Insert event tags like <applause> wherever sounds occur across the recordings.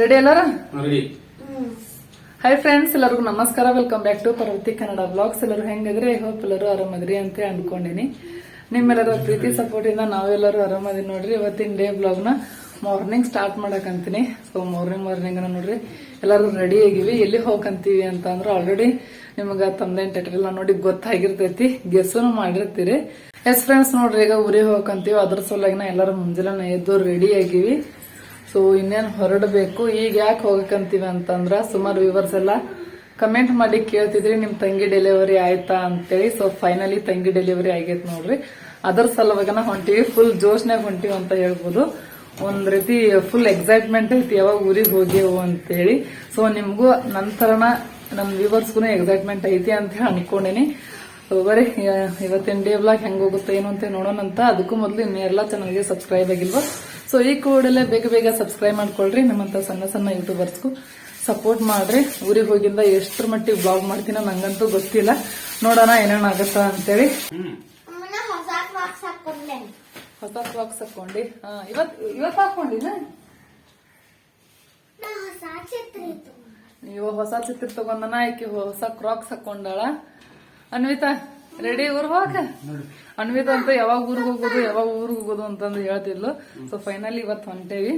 Ready ಎಲ್ಲಾರ? High friends ಎಲ್ಲರಿಗೂ ನಮಸ್ಕಾರ. Welcome back to Parvati Kannada blogs ಎಲ್ಲರೂ ಹೆಂಗದ್ರಿ? ಹೋಪ್ ಎಲ್ಲರೂ ಆರಾಮದ್ರಿ ಅಂತ ಅನ್ಕೊಂಡಿನಿ. ನಿಮ್ಮೆಲ್ಲರ ಪ್ರೀತಿ ಸಪೋರ್ಟ್ ಇಂದ ನಾವೆಲ್ಲರೂ ಆರಾಮದಿ ನೋಡ್ರಿ. ಇವತ್ತಿನ ಡೇ ಬ್ಲಾಗ್ನ ಮಾರ್ನಿಂಗ್ ಸ್ಟಾರ್ಟ್ ಮಾಡಕಂತೀನಿ. ಸೊ ಮಾರ್ನಿಂಗ್ ಮಾರ್ನಿಂಗ್ ನೋಡ್ರಿ. ಎಲ್ಲರೂ ರೆಡಿ ಆಗಿವಿ. ಎಲ್ಲಿ ಹೋಗಂತೀವಿ ಅಂತ ಅಂದ್ರೆ ಆಲ್ರೆಡಿ ನಿಮ್ಗ ತಮ್ದೇನ್ ಎಲ್ಲ ನೋಡಿ ಗೊತ್ತಾಗಿರ್ತೈತಿ. ಗೆಸ್ಸೂ ಮಾಡಿರ್ತೀರಿ. ಎಸ್ ಫ್ರೆಂಡ್ಸ್ ನೋಡ್ರಿ ಈಗ ಊರಿಗೆ ಹೋಗಂತೀವಿ ಅದ್ರ ಸಲುವಾಗಿ ಎಲ್ಲರೂ ಮುಂಜಾನೆ ಎದ್ದು ರೆಡಿ ಆಗಿವಿ. ಸೊ ಇನ್ನೇನು ಹೊರಡಬೇಕು? ಈಗ ಯಾಕೆ ಹೋಗಕಂತೀವಿ ಅಂತಂದ್ರೆ, ಸುಮಾರು ವಿವರ್ಸ್ ಎಲ್ಲ ಕಮೆಂಟ್ ಮಾಡಿ ಕೇಳ್ತಿದ್ರಿ, ನಿಮ್ ತಂಗಿ ಡೆಲಿವರಿ ಆಯ್ತಾ ಅಂತೇಳಿ. ಸೊ ಫೈನಲಿ ತಂಗಿ ಡೆಲಿವರಿ ಆಗೈತೆ ನೋಡ್ರಿ. ಅದರ ಸಲುವಾಗನ ಹೊಂಟಿವಿ ಫುಲ್ ಜೋಶ್ನಾಗ ಹೊಂಟಿವಿ ಅಂತ ಹೇಳ್ಬೋದು. ಒಂದ್ ರೀತಿ ಫುಲ್ ಎಕ್ಸೈಟ್ಮೆಂಟ್ ಐತಿ, ಯಾವಾಗ ಊರಿಗೆ ಹೋಗ್ಯವು ಅಂತೇಳಿ. ಸೊ ನಿಮಗೂ ನಂತರನ ನಮ್ ವ್ಯೂವರ್ಸ್ಗೂ ಎಕ್ಸೈಟ್ಮೆಂಟ್ ಐತಿ ಅಂತ ಹೇಳಿ ಅನ್ಕೊಂಡೇನಿ. ಬರೀ, ಇವತ್ತಿನ ಡೇ ಬ್ಲಾಗ್ ಹೆಂಗ್ ಹೋಗುತ್ತೆ, ಏನು ಅಂತ ನೋಡೋಣ ಅಂತ ಅದಕ್ಕೂ ಮೊದಲು ಇನ್ನೆಲ್ಲ ಚಾನಲ್ಗೆ ಸಬ್ಸ್ಕ್ರೈಬ್ ಆಗಿಲ್ವಾ? ಸೊ ಈ ಕೂಡಲೇ ಬೇಗ ಬೇಗ ಸಬ್ಸ್ಕ್ರೈಬ್ ಮಾಡ್ಕೊಳ್ರಿ. ನಮ್ಮಂತ ಸಣ್ಣ ಸಣ್ಣ ಯೂಟ್ಯೂಬರ್ಸ್ಗೂ ಸಪೋರ್ಟ್ ಮಾಡ್ರಿ. ಊರಿಗೆ ಹೋಗಿಂದ ಎಷ್ಟ್ರ ಮಟ್ಟಿಗೆ ಬ್ಲಾಗ್ ಮಾಡ್ತೀನೋ ನಂಗಂತೂ ಗೊತ್ತಿಲ್ಲ. ನೋಡೋಣ ಏನೇನಾಗತ್ತ ಅಂತೇಳಿ. ಹೊಸ ಬಾಕ್ಸ್ ಹಾಕೊಂಡೆ. ಇವತ್ ಇವತ್ ಹಾಕೊಂಡಿನ ನೀವು ಹೊಸ ಚಿತ್ರ ತಗೊಂಡನ ಆಕಿ ಹೊಸ ಕ್ರಾಕ್ಸ್ ಹಾಕೊಂಡಾಳ. ಅನ್ವಿತಾ ರೆಡಿ ಊರ್ ಹೋಗ ಅನ್ವಿತ ಅಂತ ಯಾವಾಗ ಊರಿಗೆ ಹೋಗೋದು ಯಾವಾಗ ಊರಿಗೆ ಹೋಗೋದು ಅಂತಂದು ಹೇಳ್ತಿದ್ಲು. ಸೊ ಫೈನಲಿ ಇವತ್ತು ಹೊಂಟೇವಿ.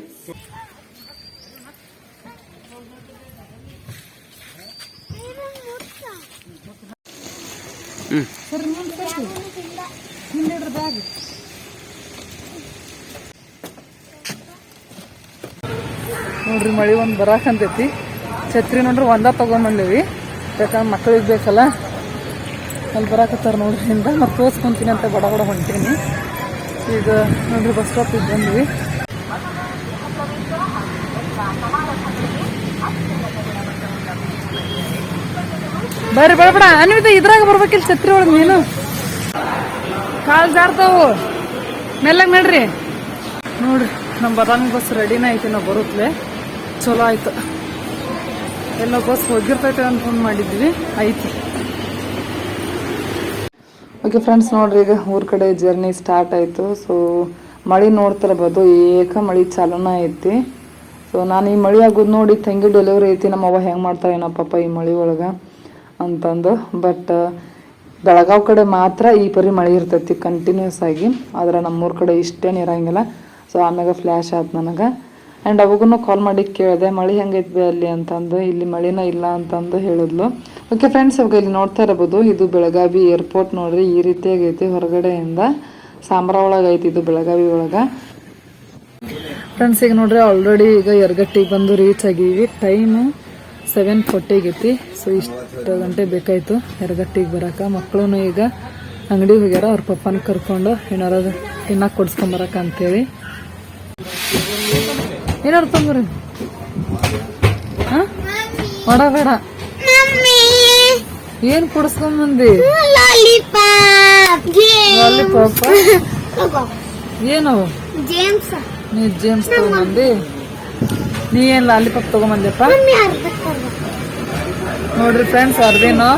ನೋಡ್ರಿ ಮಳಿ ಒಂದ್ ಬರಾಕಂತೈತಿ ಛತ್ರಿ ನೋಡ್ರಿ ಒಂದ ತಗೊಂಬಂದೇವಿ ಯಾಕಂದ್ರೆ ಮಕ್ಕಳಿಗೆ ಬೇಕಲ್ಲ. ಅಲ್ಲಿ ಬರಾಕತ್ತಾರ ನೋಡ್ರಿಂದ ಮತ್ತೆ ತೋರಿಸ್ಕೊಂತೀನಿ ಅಂತ ಬಡ ಬಡ ಹೊಂಟೀನಿ. ಈಗ ನೋಡ್ರಿ ಬಸ್ ಸ್ಟಾಪ್ ಬಂದ್ವಿ. ಬರ್ರಿ ಬೇಡ ಬಡ. ಅನ್ವಿತ, ಇದ್ರಾಗ ಬರ್ಬೇಕಿಲ್ಲ ಛತ್ರಿ ಒಳಗೆ ನೀನು? ಕಾಲ್ ಜಾರ್ತಾವು ಮೆಲ್ಲಂಗೆ ನಡ್ರಿ. ನೋಡ್ರಿ, ನಮ್ಮ ಬದಾಮಿ ಬಸ್ ರೆಡಿನ ಐತಿ ನಾವು ಬರುತ್ತಲೆ ಚಲೋ ಆಯ್ತು. ಎಲ್ಲ ಬಸ್ ಹೋಗಿರ್ತೈತೆ ಅಂತ ಫೋನ್ ಮಾಡಿದ್ವಿ. ಐತಿ. ಓಕೆ ಫ್ರೆಂಡ್ಸ್ ನೋಡ್ರಿ, ಈಗ ಊರ ಕಡೆ ಜರ್ನಿ ಸ್ಟಾರ್ಟ್ ಆಯ್ತು. ಸೊ ಮಳಿ ನೋಡ್ತಿರ್ಬೋದು ಏಕ ಮಳಿ ಚಾಲೂನ ಐತಿ. ಸೊ ನಾನು ಈ ಮಳೆ ಆಗೋದು ನೋಡಿ ತಂಗಿ ಡೆಲಿವರಿ ಐತಿ, ನಮ್ಮ ಅವ್ವ ಹೆಂಗೆ ಮಾಡ್ತಾರೆ ಪಾಪ ಈ ಮಳಿ ಒಳಗೆ ಅಂತಂದು. ಬಟ್ ಬೆಳಗಾವ್ ಕಡೆ ಮಾತ್ರ ಈ ಪರಿ ಮಳೆ ಇರ್ತೈತಿ ಕಂಟಿನ್ಯೂಸ್ ಆಗಿ. ಆದ್ರೆ ನಮ್ಮೂರ ಕಡೆ ಇಷ್ಟೇನು ಇರಂಗಿಲ್ಲ. ಸೊ ಆಮ್ಯಾಗ ಫ್ಲ್ಯಾಶ್ ಆಯ್ತು ನನಗೆ. ಆ್ಯಂಡ್ ಅವಾಗೂ ಕಾಲ್ ಮಾಡಿ ಕೇಳಿದೆ, ಮಳೆ ಹೆಂಗೈತೆ ಅಲ್ಲಿ? ಅಂತಂದು. ಇಲ್ಲಿ ಮಳಿನ ಇಲ್ಲ ಅಂತಂದು ಹೇಳಿದ್ಲು. ಓಕೆ ಫ್ರೆಂಡ್ಸ್ ಇವಾಗ ಇಲ್ಲಿ ನೋಡ್ತಾ ಇರಬಹುದು, ಇದು ಬೆಳಗಾವಿ ಏರ್ಪೋರ್ಟ್ ನೋಡ್ರಿ. ಈ ರೀತಿಯಾಗೈತಿ ಹೊರಗಡೆಯಿಂದ. ಸಾಂಬ್ರ ಒಳಗೈತಿ ಇದು ಬೆಳಗಾವಿ ಒಳಗೆ. ಫ್ರೆಂಡ್ಸ್ ಈಗ ನೋಡ್ರಿ ಆಲ್ರೆಡಿ ಈಗ ಎರಗಟ್ಟಿಗೆ ಬಂದು ರೀಚ್ ಆಗೀವಿ. ಟೈಮು ಸೆವೆನ್ ಫೋರ್ಟಿಗೈತಿ ಸೊ ಇಷ್ಟು ಗಂಟೆ ಬೇಕಾಯಿತು ಎರಗಟ್ಟಿಗೆ ಬರಕ. ಮಕ್ಕಳು ಈಗ ಅಂಗಡಿಗೆ ಹೋಗ್ಯಾರ, ಅವ್ರ ಪಪ್ಪನ ಕರ್ಕೊಂಡು ಏನಾರ ತಿನ್ನಕ್ಕೆ ಕೊಡ್ಸ್ಕೊಂಬರಕ ಅಂತೇಳಿ. ಏನಾರು ತಂದ್ರಿ ಹಾ? ಮಾಡ ಬೇಡ ಏನ್ ಕೊಡಿಸ್ಕೊಂಬಂದಿ ಲಾಲಿಪಾಪ್? ತಗೋ ಏನವು ಜೇಮ್ಸ್. ನೀ ಜೇಮ್ಸ್ ತಗೊಂಬಂದಿ? ನೀ ಏನ್ ಲಾಲಿಪಾಪ್ ತಗೊಂಬಂದ್ಯಪ್ಪ? ನೋಡ್ರಿ ಫ್ರೆಂಡ್ಸ್ ಅರ್ದೇನು?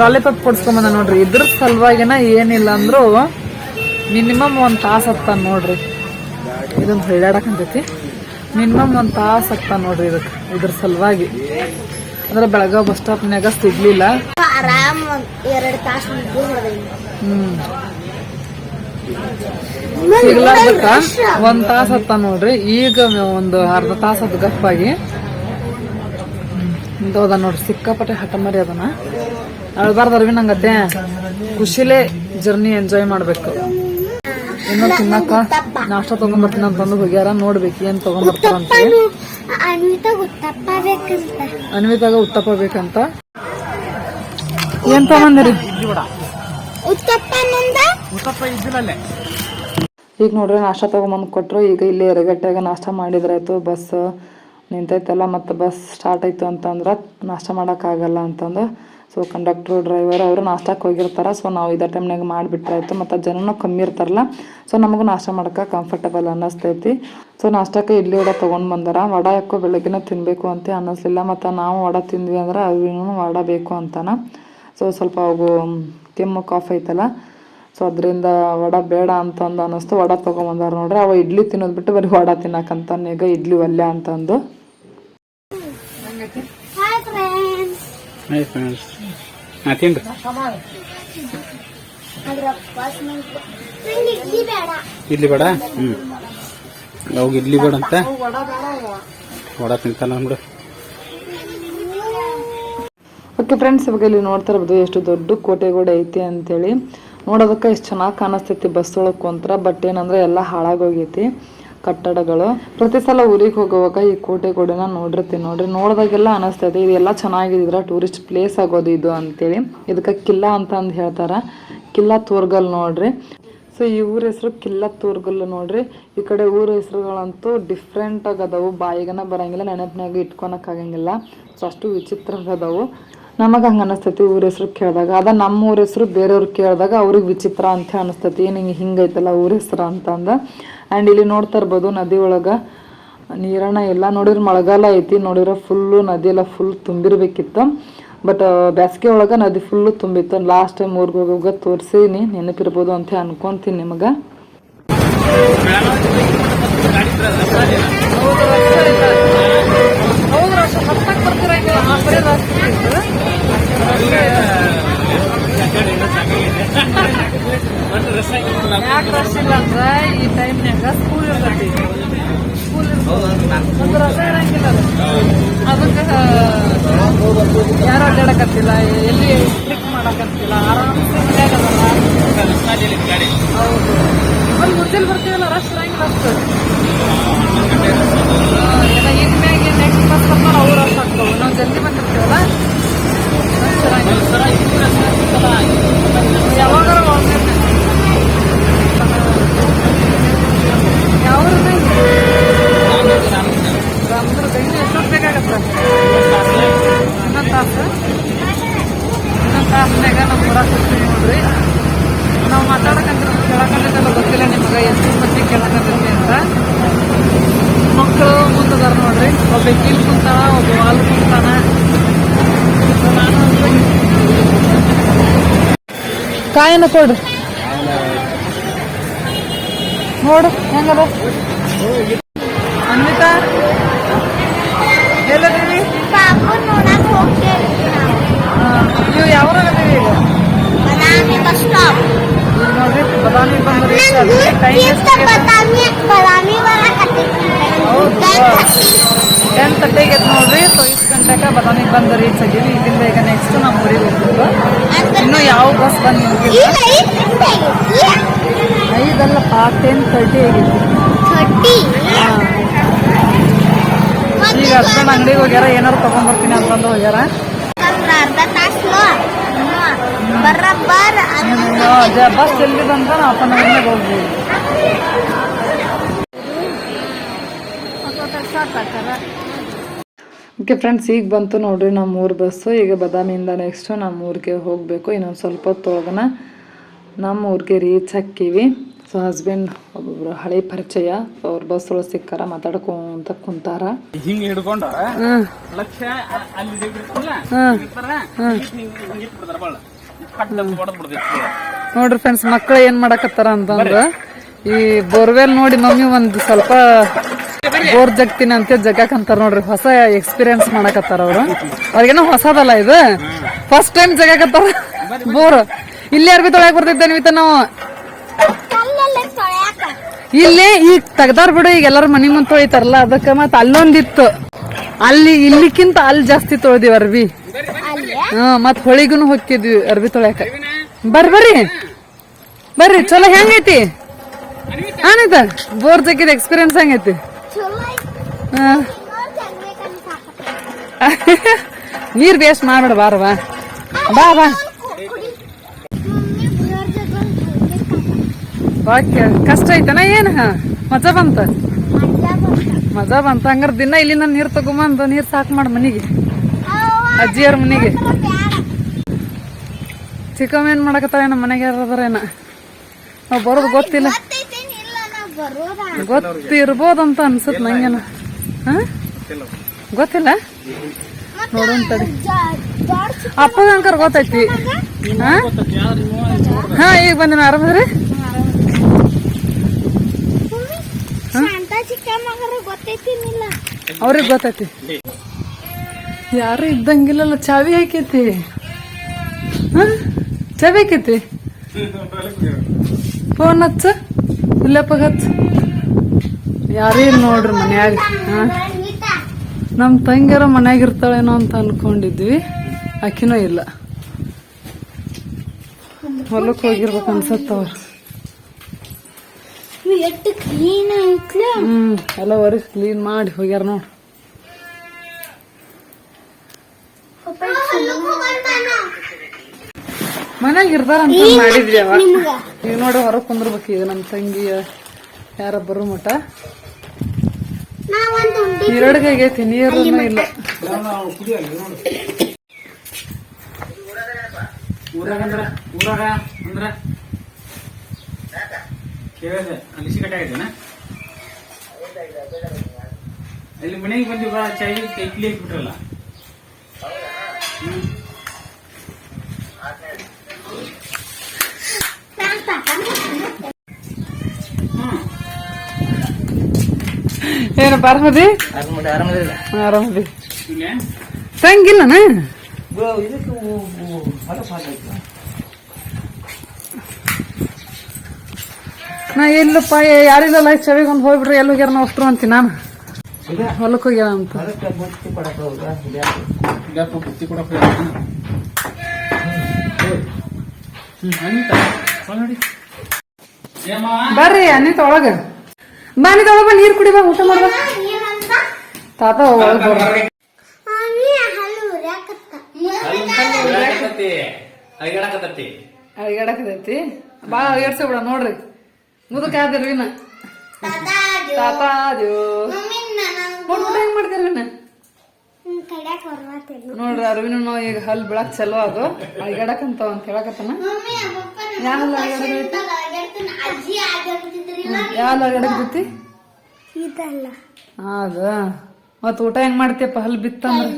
ಲಾಲಿಪಾಪ್ ಕೊಡ್ಸ್ಕೊಂಬಂದ ನೋಡ್ರಿ. ಇದ್ರ ಸಲುವಾಗಿನ ಏನಿಲ್ಲ ಅಂದ್ರು ಮಿನಿಮಮ್ ಒಂದ್ ತಾಸ ಹತ್ತ ನೋಡ್ರಿ. ಇದೊಂದು ಹೊಳ್ಳಾಡಕಂತೈತಿ ಮಿನಿಮಮ್ ಒಂದು ತಾಸ್ ಆಗ್ತಾ ನೋಡ್ರಿ ಇದಕ್ಕೆ ಇದ್ರ ಸಲುವಾಗಿ. ಅಂದ್ರೆ ಬೆಳಗಾವ್ ಬಸ್ ಸ್ಟಾಪ್ನ್ಯಾಗ ಸಿಗ್ಲಿಲ್ಲ. ಹ್ಮ್. ಸಿಗ್ಲಾರ್ದಕ್ಕ ಒಂದ್ ತಾಸ್ ಹತ್ತ ನೋಡ್ರಿ. ಈಗ ಒಂದು ಅರ್ಧ ತಾಸ್ ಅದು ಗಪ್ಪಾಗಿ ಹೋದ ನೋಡ್ರಿ ಸಿಕ್ಕಾಪಟ್ಟೆ ಹಠ ಮರಿ ಅದನ್ನ ಅಳ್ಬಾರ್ದು ಅರ್ವಿ ನಂಗತ್ತೆ ಖುಷಿಲೇ ಜರ್ನಿ ಎಂಜಾಯ್ ಮಾಡ್ಬೇಕು. ಇನ್ನೂ ತಿನ್ನಕ್ಕ. ನಾಷ್ಟ ತಗೊಂಡ್ಬರ್ತೀನಿ ಅಂತಂದು ಹೋಗ್ಯಾರ ನೋಡ್ಬೇಕು ಏನ್ ತಗೊಂಡ್ಬರ್ತಾರ ಅಂತ ಅನ್ವಿತ ಗೊತ್ತಪ್ಪ ಬೇಕಂತ. ಅನ್ವಿತಾಗ ಉತ್ತಪ್ಪ ಬೇಕಂತ? ಏನ್ ತಗೊಂಡ್ರಿ? ಈಗ ನೋಡ್ರಿ ನಾಷ್ಟ ತಗೊಂಬಂದು ಕೊಟ್ರು. ಈಗ ಇಲ್ಲಿ ಎರಗಟ್ಟೆಗ ನಾಷ್ಟ ಮಾಡಿದ್ರಾಯ್ತು. ಬಸ್ ನಿಂತೈತಲ್ಲ ಮತ್ತೆ ಬಸ್ ಸ್ಟಾರ್ಟ್ ಆಯ್ತು ಅಂತಂದ್ರ ನಾಷ್ಟ ಮಾಡೋಕ್ಕಾಗಲ್ಲ ಅಂತಂದು ಸೊ ಕಂಡಕ್ಟ್ರು ಡ್ರೈವರ್ ಅವರು ನಾಷ್ಟಕ್ಕೆ ಹೋಗಿರ್ತಾರೆ. ಸೊ ನಾವು ಇದೇ ಟೈಮ್ನಾಗ ಮಾಡಿಬಿಟ್ರಾಯ್ತು ಮತ್ತು ಜನನೂ ಕಮ್ಮಿ ಇರ್ತಾರಲ್ಲ. ಸೊ ನಮಗೂ ನಾಷ್ಟ ಮಾಡೋಕೆ ಕಂಫರ್ಟಬಲ್ ಅನ್ನಿಸ್ತೈತಿ. ಸೊ ನಾಷ್ಟಕ್ಕೆ ಇಡ್ಲಿ ವಡ ತೊಗೊಂಡು ಬಂದಾರ. ವಡ ಯಾಕೋ ಬೆಳಗ್ಗೆನೇ ತಿನ್ನಬೇಕು ಅಂತ ಅನ್ನಿಸ್ಲಿಲ್ಲ. ಮತ್ತು ನಾವು ವಡ ತಿಂದ್ವಿ ಅಂದ್ರೆ ಅವ್ರಿಗೂ ವಡ ಬೇಕು ಅಂತಾನ. ಸೊ ಸ್ವಲ್ಪ ಅವು ಕೆಮ್ಮು ಕಾಫ್ ಐತಲ್ಲ. ಸೊ ಅದರಿಂದ ವಡ ಬೇಡ ಅಂತಂದು ಅನ್ನಿಸ್ತು. ವಡ ತೊಗೊಂಬಂದಾರ ನೋಡ್ರಿ. ಅವ ಇಡ್ಲಿ ತಿನ್ನೋದು ಬಿಟ್ಟು ಬರೀ ವಡ ತಿನ್ನಕಂತ ಈಗ. ಇಡ್ಲಿ ಒಲ್ಲೆ ಅಂತಂದು. ಇಡ್ಲಿ ಬೇಡ? ಅವಾಗ ಇಡ್ಲಿ ಬೇಡ ಅಂತ? ವಡ ತಿಂತಾನ ಬಿಡು ಓಕೆ ಫ್ರೆಂಡ್ಸ್ ಇವಾಗ ಇಲ್ಲಿ ನೋಡ್ತಾ ಇರ್ಬೋದು ಎಷ್ಟು ದೊಡ್ಡ ಕೋಟೆ ಗೋಡೆ ಐತಿ ಅಂತೇಳಿ. ನೋಡೋದಕ್ಕೆ ಎಷ್ಟು ಚೆನ್ನಾಗಿ ಕಾಣಿಸ್ತೈತಿ ಬಸ್ ಒಳಗೆ ಕುಂತ್ರ ಬಟ್ ಏನಂದ್ರೆ ಎಲ್ಲ ಹಾಳಾಗೋಗೈತಿ ಕಟ್ಟಡಗಳು. ಪ್ರತಿ ಸಲ ಊರಿಗೆ ಹೋಗುವಾಗ ಈ ಕೋಟೆ ಕೋಡೆನ ನೋಡಿರ್ತೀನಿ. ನೋಡ್ರಿ, ನೋಡಿದಾಗೆಲ್ಲ ಅನಿಸ್ತೈತಿ ಇದೆಲ್ಲ ಚೆನ್ನಾಗಿದ್ರ ಟೂರಿಸ್ಟ್ ಪ್ಲೇಸ್ ಆಗೋದು ಇದು ಅಂತೇಳಿ. ಇದಕ್ಕೆ ಕಿಲ್ಲ ಅಂತ ಅಂದು ಹೇಳ್ತಾರೆ. ಕಿಲ್ಲಾ ತೋರ್ಗಲ್ ನೋಡ್ರಿ. ಸೊ ಈ ಊರ ಹೆಸರು ಕಿಲ್ಲ ತೋರ್ಗಲ್ ನೋಡ್ರಿ. ಈ ಕಡೆ ಊರ ಹೆಸರುಗಳಂತೂ ಡಿಫ್ರೆಂಟ್ ಆಗದವು ಬಾಯಿಗನ ಬರಂಗಿಲ್ಲ ನೆನಪಿನಾಗ ಇಟ್ಕೊಳಕ್ ಆಗಂಗಿಲ್ಲ. ಸೊ ಅಷ್ಟು ವಿಚಿತ್ರ ಅದಾವು. ನಮಗೆ ಹಂಗೆ ಅನಿಸ್ತೈತಿ ಊರ ಹೆಸರು ಕೇಳಿದಾಗ. ಅದ ನಮ್ಮ ಊರ ಹೆಸರು ಬೇರೆಯವ್ರು ಕೇಳಿದಾಗ ಅವ್ರಿಗೆ ವಿಚಿತ್ರ ಅಂತ ಅನಿಸ್ತೈತಿ. ಏನು ಹಿಂಗೆ ಹಿಂಗೈತಲ್ಲ ಊರ ಹೆಸರು ಅಂತಂದ. ಆ್ಯಂಡ್ ಇಲ್ಲಿ ನೋಡ್ತಾ ಇರ್ಬೋದು ನದಿ ಒಳಗೆ ನೀರನ್ನ ಎಲ್ಲ ನೋಡಿದ್ರೆ ಮಳೆಗಾಲ ಐತಿ, ನೋಡಿದ್ರೆ ಫುಲ್ಲು ನದಿ ಎಲ್ಲ ಫುಲ್ ತುಂಬಿರ್ಬೇಕಿತ್ತು. ಬಟ್ ಬೇಸಿಗೆ ಒಳಗೆ ನದಿ ಫುಲ್ಲು ತುಂಬಿತ್ತು. ಲಾಸ್ಟ್ ಟೈಮ್ ಊರಿಗೆ ತೋರಿಸಿ ತೋರಿಸೀನಿ, ನೆನಪಿರ್ಬೋದು ಅಂತ ಅನ್ಕೊಂತೀನಿ ನಿಮಗೆ ಯಾಕೆ ರಶ್ ಇಲ್ಲ ಅಂದ್ರೆ ಈ ಟೈಮ್ನ್ಯಾಗ ಸ್ಕೂಲ್ ಇರ್ತೈತಿ ಸ್ಕೂಲ್ ಒಂದು ರಶ ಇರಂಗಿಲ್ಲ ಅದು ಅದಕ್ಕೆ ಯಾರು ಅಡ್ಡಾಡಕತ್ತಿಲ್ಲ ಎಲ್ಲಿ ಕ್ಲಿಕ್ ಮಾಡಕತ್ತಿಲ್ಲ ಆರಾಮ್ಸೆ ಮನ್ಯಾಗ ಅದಾರ. ಹೌದು ಅಲ್ಲಿ ಗುರ್ಜಲ್ ಬರ್ತೀವಲ್ಲ ರಶ್ ಇರಂಗಿಲ್ಲ ಅಷ್ಟು ಎಲ್ಲ ಇನ್ ಮ್ಯಾಗೆ ನೆಕ್ಸ್ಟ್ ಬಸ್ ಬರ್ತಾರೆ ಅವ್ರು ರಶ್ ಆಗ್ತಾವೆ. ನಾವು ಜಲ್ದಿ ಬಂದಿರ್ತೀವಲ್ಲ? ರಶ್ ಯಾವಾಗಾರ ಯಾವ ಇನ್ನು ಎಷ್ಟೊತ್ತು ಬೇಕಾಗತ್ತೆ? ಇನ್ನೊಂದು ತಾಸು? ಇನ್ನೊಂದು ತಾಸಿನಾಗ ಊರಾಗ ಹೋಗ್ತೀವಿ ನೋಡ್ರಿ ನಾವು ಮಾತಾಡಕಂದ್ರೆ ಕೇಳಕಂದಿದ್ದಲ್ಲ ಗೊತ್ತಿಲ್ಲ ನಿಮಗೆ ಮಂದಿ ಅಂತ. ಮಕ್ಕಳು ಮುಂದದಾರ ನೋಡ್ರಿ. ಒಬ್ಬ ಕೀಲ್ ಕುಂತಾಳ ಒಬ್ಬ ವಾಲ್ ಕುಂತಾನ. ನಾನು ಕಾಯನ್ನ ಕೊಡ್ರಿ ನೋಡು ಹೆಂಗದ? ಅನ್ವಿತಾ? ಎಲ್ಲದೀವಿ ನಾವು ಯಾವ ಬಸ್ ಸ್ಟಾಪ್. ಬದಾಮಿ ಬಂದ ಟೆನ್ ತರ್ಟಿಗೆ ಎದ್ದು ನೋಡ್ರಿ ಸೊ ಇಷ್ಟು ಗಂಟೆಗೆ ಬದಾಮಿಗೆ ಬಂದು ರೀಚ್ ಆಗಿವಿ ಇಲ್ಲಿಂದ ಈಗ ನೆಕ್ಸ್ಟ್ ನಮ್ಮ ಊರಿಗೆ ಹೋಗ್ಬೇಕು ಇನ್ನೂ ಯಾವ ಬಸ್ ಬಂದು ಈಗ ಐದು ಐದಲ್ಲಪ್ಪ ಟೆನ್ ತರ್ಟಿ ಆಗಿತ್ತು ಈಗ ಹಸ್ಬೆಂಡ್ ಅಂಗಡಿಗೆ ಹೋಗ್ಯಾರ. ಏನಾರು ತಗೊಂಡ್ಬರ್ತೀನಿ ಅಂತಂದು ಹೋಗ್ಯಾರ ಓಕೆ ಫ್ರೆಂಡ್ಸ್ ಈಗ ಬಂತು ನೋಡ್ರಿ ನಮ್ಮ ಊರ ಬಸ್ಸು ಈಗ ಬದಾಮಿಯಿಂದ ನೆಕ್ಸ್ಟ್ ನಮ್ಮ ಊರಿಗೆ ಹೋಗಬೇಕು. ಇನ್ನೊಂದು ಸ್ವಲ್ಪ ಹೊತ್ತೊಳಗನ ನಮ್ಮ ಊರಿಗೆ ರೀಚ್ ಹಾಕೀವಿ. ಸೊ ಹಸ್ಬೆಂಡ್ ಒಬ್ಬೊಬ್ರು ಹಳೆ ಪರಿಚಯ. ಅವ್ರ ಬಸ್ ಒಳಗೆ ಸಿಕ್ಕಾರ ಮಾತಾಡ್ಕೊಂತ ಕುಂತಾರ. ಹಿಂಗೆ ಹಿಡ್ಕೊಂಡ ಹ್ಮ್ ಲಕ್ಷ ಅಲ್ಲಿ ನೋಡ್ರಿ ಫ್ರೆಂಡ್ಸ್ ಮಕ್ಳು ಏನ್ ಮಾಡಕತ್ತಾರ ಅಂತಂದ್ರ ಈ ಬೋರ್ವೆಲ್ ನೋಡಿ ಮಮ್ಮಿ ಒಂದ್ ಸ್ವಲ್ಪ ಬೋರ್ ಜಗ್ತೀನಿ ಅಂತ ಜಗಕ್ ಅಂತಾರ ನೋಡ್ರಿ. ಹೊಸ ಎಕ್ಸ್ಪೀರಿಯನ್ಸ್ ಮಾಡಕತ್ತಾರ ಅವ್ರು. ಅವ್ರಿಗೇನೋ ಹೊಸದಲ್ಲ ಇದು. ಫಸ್ಟ್ ಟೈಮ್ ಜಗಕತ್ತಾರ ಬೋರ್. ಇಲ್ಲಿ ಅರ್ಬಿ ತೊಳಕ್ ಬರ್ತೈತೆ ಅನ್ವಿತ ನಾವು ಇಲ್ಲಿ ಈಗ ತೆಗ್ದಾರ್ ಬಿಡು ಈಗ ಎಲ್ಲಾರು ಮನಿ ಮುಂದ್ ತೊಳಿತಾರಲ್ಲ ಅದಕ್ಕೆ ಮತ್ತೆ ಅಲ್ಲೊಂದಿತ್ತು. ಅಲ್ಲಿ ಇಲ್ಲಿಕ್ಕಿಂತ ಅಲ್ಲಿ ಜಾಸ್ತಿ ತೊಳ್ದಿವಿ ಅರ್ಬಿ ಅಲ್ಲಿ ಹಾ ಮತ್ ಹೊಳಿಗೂನು ಹೊಕ್ಕಿದ್ವಿ ಅರ್ಬಿ ತೊಳ್ಯಾಕ. ಬರ್ರಿ ಬರ್ರಿ. ಬರ್ರಿ ಚಲೋ ಹೆಂಗೈತಿ? ಆನೈತ ಬೋರ್ ಜಗ್ಗಿದ ಎಕ್ಸ್ಪೀರಿಯನ್ಸ್ ಹೆಂಗೈತಿ? <laughs> ನೀರ್ ವೇಸ್ಟ್ ಮಾಡ್ಬೇಡ ಬಾರವಾ ಬಾ. ಬಾ ಓಕೆ ಕಷ್ಟ ಐತನ ಏನ? ಹಾ ಮಜಾ ಬಂತ? ಮಜಾ ಬಂತ ಹಂಗಾರ ದಿನ ಇಲ್ಲಿಂದ ನೀರು ತಗೊಂಬಂದು ನೀರು ಸಾಕ್ ಮಾಡಿ ಮನಿಗೆ. ಅಜ್ಜಿಯವ್ರ ಮನಿಗೆ. ಚಿಕ್ಕಮ್ಮ ಏನ್ ಮಾಡಕತ್ತಾಳ ನಮ್ಮ ಮನೆಗೆ ಯಾರು ನಾವು ಬರೋದು ಗೊತ್ತಿಲ್ಲ. ಗೊತ್ತಿರ್ಬೋದಂತ ಅನ್ಸುತ್ತೆ ನಂಗೇನ. ಗೊತ್ತಿಲ್ಲ? ನೋಡೋಣ ತಡಿ. ಅಪ್ಪಗಂಕರ್ ಗೊತ್ತೈತಿ? ಹಾ, ಈಗ ಬಂದಿನ ಆರಾಮದ್ರಿ? ಅವ್ರಿಗೆ ಗೊತ್ತೈತಿ. ಯಾರು ಇದ್ದಂಗಿಲ್ಲಲ್ಲ, ಚಾವಿ ಹಾಕೈತಿ? ಚಾವಿ ಹಾಕೈತಿ? ಫೋನ್ ಹಚ್ಚ. ಇಲ್ಲಪ್ಪ, ಹಚ್ಚ. ಯಾರೇ ನೋಡ್ರಿ ಮನ್ಯಾಗ. ಹಾ? ನಮ್ ತಂಗಿಯರ ಮನ್ಯಾಗ ಇರ್ತಾಳೇನೋ ಅಂತ ಅನ್ಕೊಂಡಿದ್ವಿ. ಆಕಿನೂ ಇಲ್ಲ. ಹೊಲಕ್ ಹೋಗಿರ್ಬೇಕು ಅನ್ಸತ್ತವ್ರ ಎಷ್ಟು ಕ್ಲೀನ್ ಐತ್ಲ. ಹ್ಮ್ ಎಲ್ಲ ಒರೆಸಿ ಕ್ಲೀನ್ ಮಾಡಿ ಹೋಗ್ಯಾರ ನೋಡ್. ಮನ್ಯಾಗ ಇರ್ತಾರಂತ ಮಾಡಿದ್ವಿ ಅವ. ಈಗ ನೋಡಿ ಹೊರಗೆ ಕುಂದ್ರಬೇಕು ಈಗ ನಮ್ಮ ತಂಗಿ ಯಾರ ಬರೋ ಮಟ ನೀರಡ್ಗೆ ಆಗೈತಿ ನೀರು ಇಲ್ಲ. ಊರಾಗ ಅಂದ್ರ ಊರಾಗ ಅಂದ್ರ. ಕೇಳಿದೆ ಅಲ್ಲಿ ಸಿಗಟ್ಟ ಆಗಿದ್ದೇನ ಅಲ್ಲಿ ಮನೆಗೆ ಬಂದಿ ಬಾ ಚಾಯ್ ಇಡ್ಲಿ ಹಾಕ್ಬಿಟ್ರಲ್ಲ. ಹ್ಮ್ ಏನು ಬಾರಮದಿ ಆರಾಮದಿಲ್ಲ ಆರಾಮದಿ. ಇಲ್ಲೇ? ತಂಗಿಲ್ಲನ? ನಾ ಎಲ್ಲಪ್ಪ ಯಾರಿಲ್ಲ ಚವಿಗೆ ಒಂದು ಹೋಗ್ಬಿಡ್ರಿ ಎಲ್ಲಿ ಹೋಗ್ಯಾರ ನಾವು ಅಷ್ಟ್ರು ಅಂತೀನಿ ನಾನು. ಹೊಲಕ್ಕೆ ಹೋಗ್ಯಾರ ಅಂತ. ಇಲ್ಲಪ್ಪ ಅನಿತಾ ಬರ್ರಿ ಅನ್ನಿ ತೊಳಗ ಬಾನಿ ತೊಳಗ ನೀರು ಕುಡಿ ಬಾ ಊಟ ಮಾಡ್ಬೇಕು ಏನಂತ ತಾತ ಒಳಗ್ ಬರ್ರಿ. ಅಳಿಗಾಡಕತ್ತೈತಿ ಬಾ ಏರ್ಸ ಬಿಡ ನೋಡ್ರಿ. ಮುದಕ ಆದಿರ್ವಿ ನಾ ತಾತ ಅದ್ಯೋ ಮಮ್ಮಿ ನಾನು ಊಟ ಹೆಂಗ್ ಮಾಡ್ತೀರಿ ನಾ ಕಡ್ಯಾಕ್ ಬರ್ವಾತಿಲ್ಲ ನೋಡ್ರಿ ಅರವಿನ ನಾವು ಈಗ ಹಲ್ ಬಿಳಕ್ ಚಲೋ ಅದು. ಅಳಿಗಾಡಕಂತ ಅಂತ ಹೇಳಕತ್ತನ. ಅಮ್ಮಪ್ಪ ಯಾವಲ್ಲ ಅಳಿಗಾಡಕೈತಿ ಅದ ಮತ್ ಊಟ ಹೆಂಗ್ ಮಾಡ್ತೀಯಪ್ಪ? ಹಲ್ ಬಿತ್ತಂದ್ರೆ?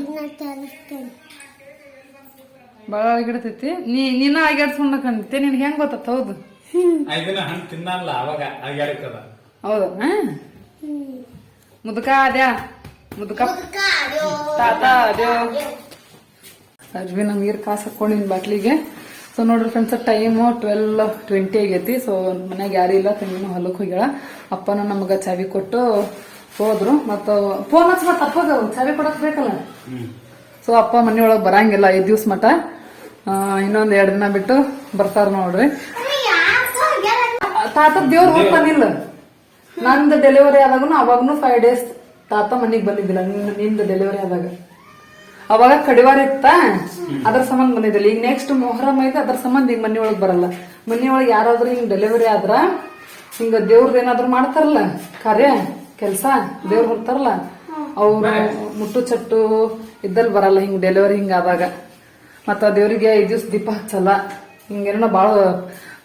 ಭಾಳ ಅಳಗಿಡ್ತೈತಿ. ನೀ ನೀನ ಅಳಿಗಾಡ್ಸ್ಕೊಂಡ ಕಣ್ತಿ ನಿನ್ಗೆ ಹೆಂಗ್ ಗೊತ್ತ ಹೌದು. ಇದನ್ನ ಹಣ್ಣು ತಿನ್ನಲ್ಲ ಅವಾಗ ಹೌದು ಮುದುಕ ಅದ್ಯಾ ಮುದುಕ. ತಾತ ಅದ್ಯೋ ಅಜ್ವಿ ನಮ್ ನೀರ್ ಕಾಸ್ ಹಾಕೊಂಡಿನ್ ಬಾಟ್ಲಿಗೆ. ಸೊ ನೋಡ್ರಿ ಫ್ರೆಂಡ್ಸ್ ಟೈಮು ಟ್ವೆಲ್ ಟ್ವೆಂಟಿ ಆಗೈತಿ. ಸೊ ಮನ್ಯಾಗ ಯಾರು ಇಲ್ಲ ತಂಗಿನ ಹೊಲಕ್ ಹೋಗ್ಯಾಳ. ಅಪ್ಪನ ನಮಗ ಚಾವಿ ಕೊಟ್ಟು ಹೋದ್ರು. ಮತ್ತ ಫೋನ್ ಹಚ್ಚ ಮತ್ತ ಅಪ್ಪಗ ಚಾವಿ ಕೊಡಕ್ ಬೇಕಲ್ಲ. ಸೊ ಅಪ್ಪ ಮನೆ ಒಳಗ್ ಬರಂಗಿಲ್ಲ ಐದ್ ದಿವ್ಸ ಮಟ. ಇನ್ನೊಂದು ಇನ್ನೊಂದ್ ಎರಡ್ ದಿನ ಬಿಟ್ಟು ಬರ್ತಾರ ನೋಡ್ರಿ. ತಾತ ದೇವ್ರ ಹೋಗ್ತಾನಿಲ್ಲ ನಂದು ಡೆಲಿವರಿ ಆದಾಗನು ಅವಾಗನು ಫೈವ್ ಡೇಸ್ ತಾತ ಮನೆಗೆ ಬಂದಿದ್ದಿಲ್ಲ. ನಿಂದ ನಿಂದು ಡೆಲಿವರಿ ಆದಾಗ. ಅವಾಗ ಕಡಿವಾರ ಇತ್ತ? ಅದ್ರ ಸಂಬಂಧ ಬಂದಿದ್ದಿಲ್ಲ. ಈಗ ನೆಕ್ಸ್ಟ್ ಮೊಹರಂ ಐತೆ ಅದ್ರ ಸಂಬಂಧ ಈಗ ಮನೆ ಒಳಗ್ ಬರಲ್ಲ. ಮನೆ ಒಳಗ್ ಯಾರಾದ್ರೂ ಹಿಂಗ್ ಡೆಲಿವರಿ ಆದ್ರ ಹಿಂಗ ದೇವ್ರದ್ ಏನಾದ್ರು ಮಾಡ್ತಾರಲ್ಲ ಕಾರ್ಯ ಕೆಲ್ಸ ದೇವ್ರ ಬರ್ತಾರಲ್ಲ ಅವ್ರು ಮುಟ್ಟು ಚಟ್ಟು ಇದ್ದಲ್ಲಿ ಬರಲ್ಲ ಹಿಂಗ್ ಡೆಲಿವರಿ ಹಿಂಗ ಆದಾಗ. ಮತ್ತ ದೇವ್ರಿಗೆ ಐದ್ ದಿವ್ಸ ದೀಪ ಹಚ್ಚಲ್ಲ. ಹಿಂಗೇನೋ ಬಾಳ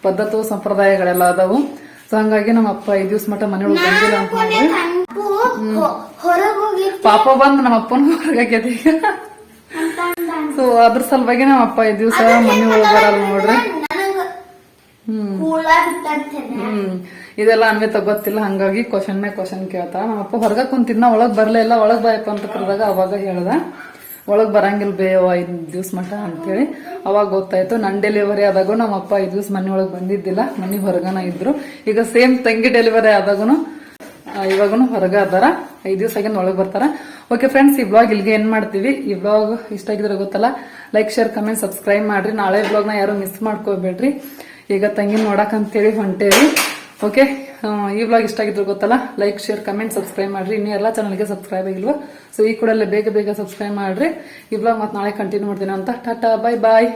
ಪದ್ಧತು ಸಂಪ್ರದಾಯಗಳೆಲ್ಲ ಅದಾವು. ಸೊ ಹಂಗಾಗಿ ನಮ್ಮ ಅಪ್ಪ ಐದ್ ದಿವ್ಸ ಮಟ ಮನೆ ಒಳಗೆ ಬಂದಿಲ್ಲ ಅಂತ ಪಾಪ ಬಂದ್ ನಮ್ಮ ಅಪ್ಪನ ಹೊರಗಾಕೈತಿ ಸೊ ಅದ್ರ ಸಲುವಾಗಿ ನಮ್ಮ ಅಪ್ಪ ಐದ್ ದಿವ್ಸ ಮನೆ ಒಳಗೆ ಬರಲ್ಲ ನೋಡ್ರಿ. ಹ್ಮ್. ಇದೆಲ್ಲ ಅನ್ವಿತ ಗೊತ್ತಿಲ್ಲ. ಹಂಗಾಗಿ ಕ್ವಶನ್ ಮೇ ಕ್ವಶನ್ ಕೇಳ್ತಾ ನಮ್ಮಪ್ಪ ಹೊರಗ ಕುಂತಿದ್ನ ಒಳಗ್ ಬರ್ಲೇ ಇಲ್ಲ. ಒಳಗ್ ಬಾಯಪ್ಪ ಅಂತ ಕರೆದಾಗ ಅವಾಗ ಹೇಳ್ದ. ಒಳಗ್ ಬರಂಗಿಲ್ಲ ಬೇವ ಐದು ದಿವ್ಸ ಮಟ ಅಂತೇಳಿ. ಅವಾಗ ಗೊತ್ತಾಯ್ತು, ನನ್ ಡೆಲಿವರಿ ಆದಾಗೂ ನಮ್ಮಪ್ಪ ಐದು ದಿವ್ಸ ಮನೆ ಒಳಗೆ ಬಂದಿದ್ದಿಲ್ಲ, ಮನೆ ಹೊರಗನ ಇದ್ರು. ಈಗ ಸೇಮ್ ತಂಗಿ ಡೆಲಿವರಿ ಆದಾಗೂ ಇವಾಗೂ ಹೊರಗೆ ಅದಾರ, ಐದು ದಿವ್ಸ ಆಗಿಂದ ಒಳಗೆ ಬರ್ತಾರ. ಓಕೆ ಫ್ರೆಂಡ್ಸ್ ಈ ಬ್ಲಾಗ್ ಇಲ್ಲಿಗೆ ಏನ್ ಮಾಡ್ತೀವಿ. ಈ ಬ್ಲಾಗ್ ಇಷ್ಟ ಆಗಿದ್ರೆ ಗೊತ್ತಲ್ಲ ಲೈಕ್ ಶೇರ್ ಕಮೆಂಟ್ ಸಬ್ಸ್ಕ್ರೈಬ್ ಮಾಡ್ರಿ. ನಾಳೆ ಬ್ಲಾಗ್ನ ಯಾರು ಮಿಸ್ ಮಾಡ್ಕೋಬೇಡ್ರಿ. ಈಗ ತಂಗಿ ನೋಡಕ್ ಅಂತೇಳಿ ಹೊಂಟೇವಿ ಓಕೆ ಈ ವ್ಲಾಗ್ ಇಷ್ಟ ಆಗಿದ್ರು ಗೊತ್ತಲ್ಲ? ಲೈಕ್ ಶೇರ್ ಕಮೆಂಟ್ ಸಬ್ಸ್ಕ್ರೈಬ್ ಮಾಡ್ರಿ. ಇನ್ನೂ ಎಲ್ಲ ಚಾನಲ್ಗೆ ಸಬ್ಸ್ಕ್ರೈಬ್ ಆಗಿಲ್ವಾ? ಸೊ ಈ ಕೂಡಲೇ ಬೇಗ ಬೇಗ ಸಬ್ಸ್ಕ್ರೈಬ್ ಮಾಡ್ರಿ. ಈ ವ್ಲಾಗ್ ಮತ್ತೆ ನಾಳೆ ಕಂಟಿನ್ಯೂ ಮಾಡ್ತೀನಿ ಅಂತ. ಟಾಟಾ ಬಾಯ್ ಬಾಯ್